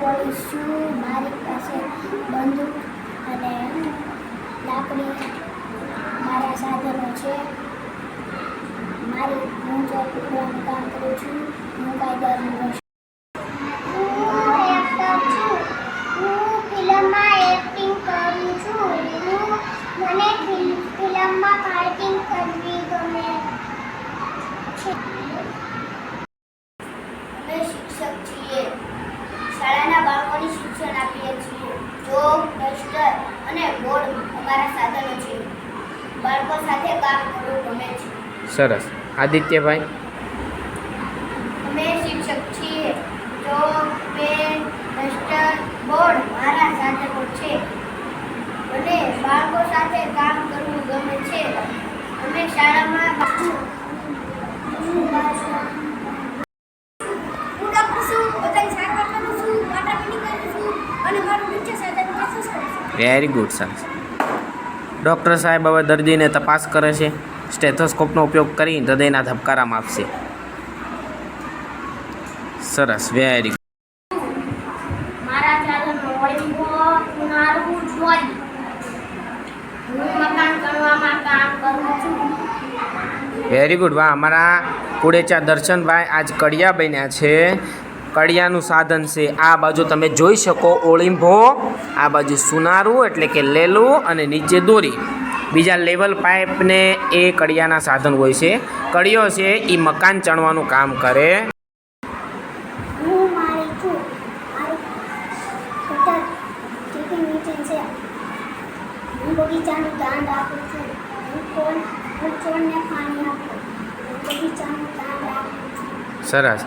બોલીશું. મારી પાસે બંદૂક અને લાકડી મારા સાધનો છે. મારી હું જો કૂતરાનું કામ કરું છું. હું કાયદાનું છું. મને ફિલ્મમાં ફાઇટિંગ કરવી ગમે છે અમે શિક્ષક છીએ શાળાના બાળકોને શિક્ષણ આપીએ ચોક ડસ્ટર અને બોર્ડ અમારા સાધનો છે. બાળકો સાથે કામ કરવું ગમે છે. સરસ. આદિત્યભાઈ? અમે શિક્ષક છીએ. તો પેન ડસ્ટર બોર્ડ મારા સાધનો છે. અને બાળકો સાથે કામ કરવું ગમે છે. અમે શાળામાં હું ડૉક્ટર છું બધાની સારવાર કરું છું માટાપીટી કરું છું અને મારું મુખ્ય સાધન મહેસૂસ કરું છું વેરી ગુડ સર ડૉક્ટર સાહેબ હવે દર્દીને તપાસ કરે છે. સ્ટેથોસ્કોપનો ઉપયોગ કરી હૃદયના ધબકારા માપશે સરસ વેરી છું. વેરી ગુડ વાહ અમારા કુડેચા દર્શનભાઈ આજ કડિયા બન્યા છે. કડિયાનું સાધન છે આ બાજુ તમે જોઈ શકો ઓળીંભો આ બાજુ સુનારું એટલે કે લેલું અને નીચે દોરી. બીજા લેવલ પાઇપને એ કડિયાના સાધન હોય છે. કડિયો છે એ મકાન ચણવાનું કામ કરે. હું મારી છું. મારું સ્કૂટર ટીપી મીટિંગ છે. હું બગીચાનું ધ્યાન રાખું છું. હું કોણ? હું છોડને પાણી આપું? બગીચાનું ધ્યાન રાખું છું. સરસ.